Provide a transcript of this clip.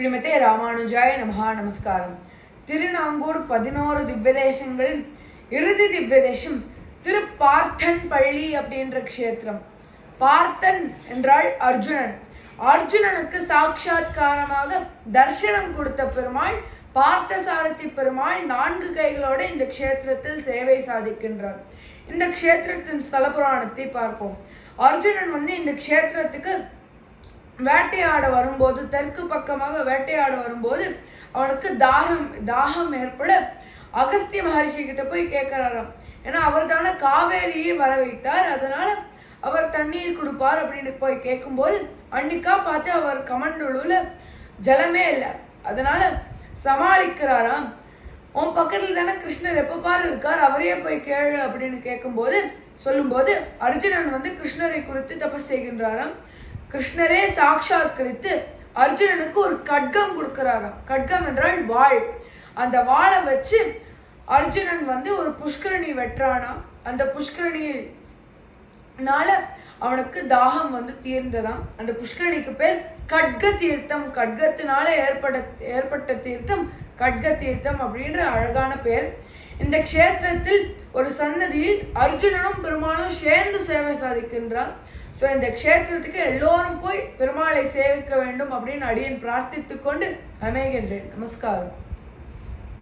ஸ்ரீமதே ராமானுஜாய நமஹா நமஸ்காரம். திருநாங்கூர் பதினோரு திவ்யதேசங்களில் இறுதி திவ்யதேசம் திரு பார்த்தன் பள்ளி அப்படின்ற க்ஷேத்திரம். பார்த்தன் என்றால் அர்ஜுனன். அர்ஜுனனுக்கு சாட்சா்காரமாக தர்சனம் கொடுத்த பெருமாள் பார்த்தசாரதி பெருமாள் நான்கு கைகளோடு இந்த க்ஷேத்திரத்தில் சேவை சாதிக்கின்றார். இந்த க்ஷேத்திரத்தின் ஸ்தல புராணத்தை பார்ப்போம். அர்ஜுனன் வந்து இந்த க்ஷேத்திரத்துக்கு வேட்டையாட வரும்போது தெற்கு பக்கமாக வேட்டையாட வரும்போது அவனுக்கு தாகம் தாகம் ஏற்பட அகஸ்திய மகரிஷி கிட்ட போய் கேட்கிறாராம் ஏன்னா அவர் தானே காவேரியை வர வைத்தார் அதனால அவர் தண்ணீர் கொடுப்பார் அப்படின்னு போய் கேட்கும்போது அன்னிக்கா பார்த்து அவர் கமண்டலுல ஜலமே இல்லை. அதனால சமாளிக்கிறாராம். உன் பக்கத்தில் தானே கிருஷ்ணர் எப்போ பாரு இருக்கார்? அவரையே போய் கேளு அப்படின்னு கேட்கும்போது சொல்லும்போது அர்ஜுனன் வந்து கிருஷ்ணரை குறித்து தபஸ் செய்கின்றாராம். கிருஷ்ணரே சாட்சாத்கரித்து அர்ஜுனனுக்கு ஒரு கட்கம் கொடுக்கிறாராம். கட்கம் என்றால் வாள். அந்த வாழை வச்சு அர்ஜுனன் வந்து ஒரு புஷ்கரணி வெட்டுறானா அந்த புஷ்கரணியில் னால அவனுக்கு தாகம் வந்து தீர்ந்ததாம். அந்த புஷ்கரணிக்கு பேர் கட்க தீர்த்தம் கட்கத்தினால ஏற்பட ஏற்பட்ட தீர்த்தம் கட்க தீர்த்தம் அப்படின்ற அழகான பேர். இந்த க்ஷேத்திரத்தில் ஒரு சன்னதியில் அர்ஜுனனும் பெருமாளும் சேர்ந்து சேவை சாதிக்கின்றார். ஸோ இந்த க்ஷேத்திரத்துக்கு எல்லோரும் போய் பெருமாளை சேவிக்க வேண்டும் அப்படின்னு அடியன் பிரார்த்தித்து கொண்டு அமைகின்றேன். நமஸ்காரம்.